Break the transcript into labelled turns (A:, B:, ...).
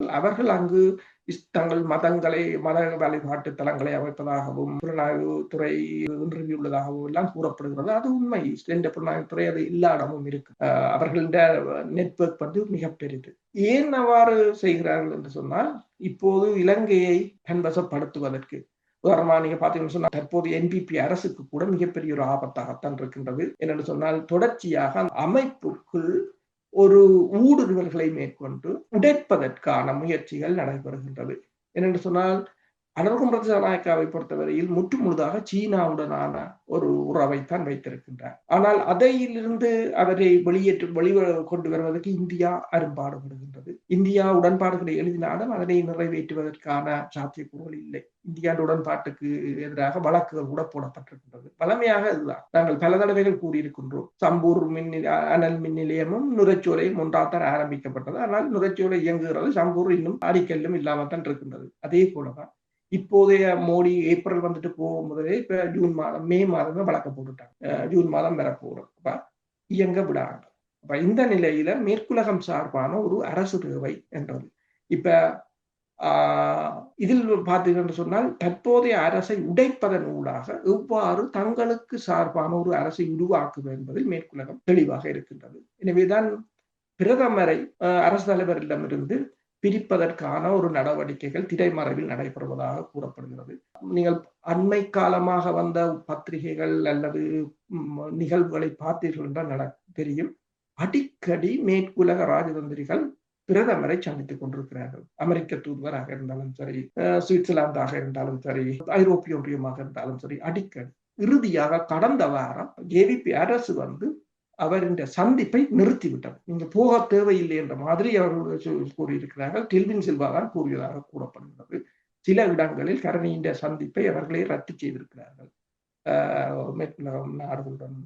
A: அவர்கள் அங்கு தங்கள் மதங்களை மத வழிபாட்டு தலங்களை அமைப்பதாகவும் புலனாய்வு துறை உள்ளதாகவும் எல்லாம் கூறப்படுகிறது. அது உண்மை. என்ற புலனாய்வு துறை அது எல்லா இடமும் இருக்கு அவர்கள நெட்வொர்க் வந்து மிக பெரிது. ஏன் அவ்வாறு செய்கிறார்கள் என்று சொன்னால் இப்போது இலங்கையை தன்வசப்படுத்துவதற்கு உதாரணமாக நீங்க பாத்தீங்கன்னு சொன்னா தற்போது என்பிபி அரசுக்கு கூட மிகப்பெரிய ஒரு ஆபத்தாகத்தான் இருக்கின்றது. என்னென்னு சொன்னால் தொடர்ச்சியாக அமைப்புக்குள் ஒரு ஊடுருவல்களை மேற்கொண்டு உடைப்பதற்கான முயற்சிகள் நடைபெறுகின்றது. என்னென்று சொன்னால் அனர்கும் ரஜநாயக்காவை பொறுத்தவரையில் முற்று முழுதாக சீனாவுடனான ஒரு உறவைத்தான் வைத்திருக்கின்றார். ஆனால் அதையிலிருந்து அவரை வெளியேற்று வெளி கொண்டு வருவதற்கு இந்தியா அரும்பாடுபடுகின்றது. இந்தியா உடன்பாடுகளை எழுதினாலும் அதனை நிறைவேற்றுவதற்கான சாத்தியக்கூறுகள் இல்லை. இந்தியா உடன்பாட்டுக்கு எதிராக வழக்குகள் கூட போடப்பட்டிருக்கின்றது. பழமையாக இதுதான். நாங்கள் பல தடவைகள் கூறியிருக்கின்றோம். சம்பூர் மின் அனல் மின் நிலையமும் நுரைச்சோலையும் ஒன்றாத்தான் ஆரம்பிக்கப்பட்டது. ஆனால் நுரைச்சோலை இயங்குகிறது. சம்பூர் இன்னும் அடிக்கல்லும் இல்லாமல் தான் இருக்கின்றது. அதே போலதான் இப்போதைய மோடி ஏப்ரல் வந்துட்டு போகும் முதலே இப்ப ஜூன் மாதம் மே மாதம் வழக்க போட்டுட்டாங்க. ஜூன் மாதம் வரப்போறோம் அப்ப இயங்க விடாங்க. அப்ப இந்த நிலையில மேற்குலகம் சார்பான ஒரு அரசு தேவை என்றது. இப்ப ஆஹ் இதில் பார்த்தீங்கன்னு சொன்னால் தற்போதைய அரசை உடைப்பதன் ஊடாக எவ்வாறு தங்களுக்கு சார்பான ஒரு அரசை உருவாக்கும் என்பதில் மேற்குலகம் தெளிவாக இருக்கின்றது. எனவேதான் பிரதமரை அரசு தலைவரிடமிருந்து பிரிப்பதற்கான ஒரு நடவடிக்கைகள் திரைமறைவில் நடைபெறுவதாக கூறப்படுகிறது. நீங்கள் அண்மை காலமாக வந்த பத்திரிகைகள் அல்லது நிகழ்வுகளை பார்த்தீர்கள் என்றால் நட தெரியும். அடிக்கடி மேற்குலக ராஜதந்திரிகள் பிரதமரை சந்தித்துக் கொண்டிருக்கிறார்கள். அமெரிக்க தூதுவராக இருந்தாலும் சரி சுவிட்சர்லாந்தாக இருந்தாலும் சரி ஐரோப்பிய ஒன்றியமாக இருந்தாலும் சரி அடிக்கடி. இறுதியாக கடந்த வாரம் ஜேவிபி அரசு வந்து அவர் இந்த சந்திப்பை நிறுத்திவிட்டார். நீங்க போக தேவையில்லை என்ற மாதிரி அவர்கள் கூறியிருக்கிறார்கள். கெல்வின் சில்வா தான் கூறியதாக கூறப்படுகிறது. சில இடங்களில் கரணியின் சந்திப்பை அவர்களே ரத்து செய்திருக்கிறார்கள். நாடுகளுடன்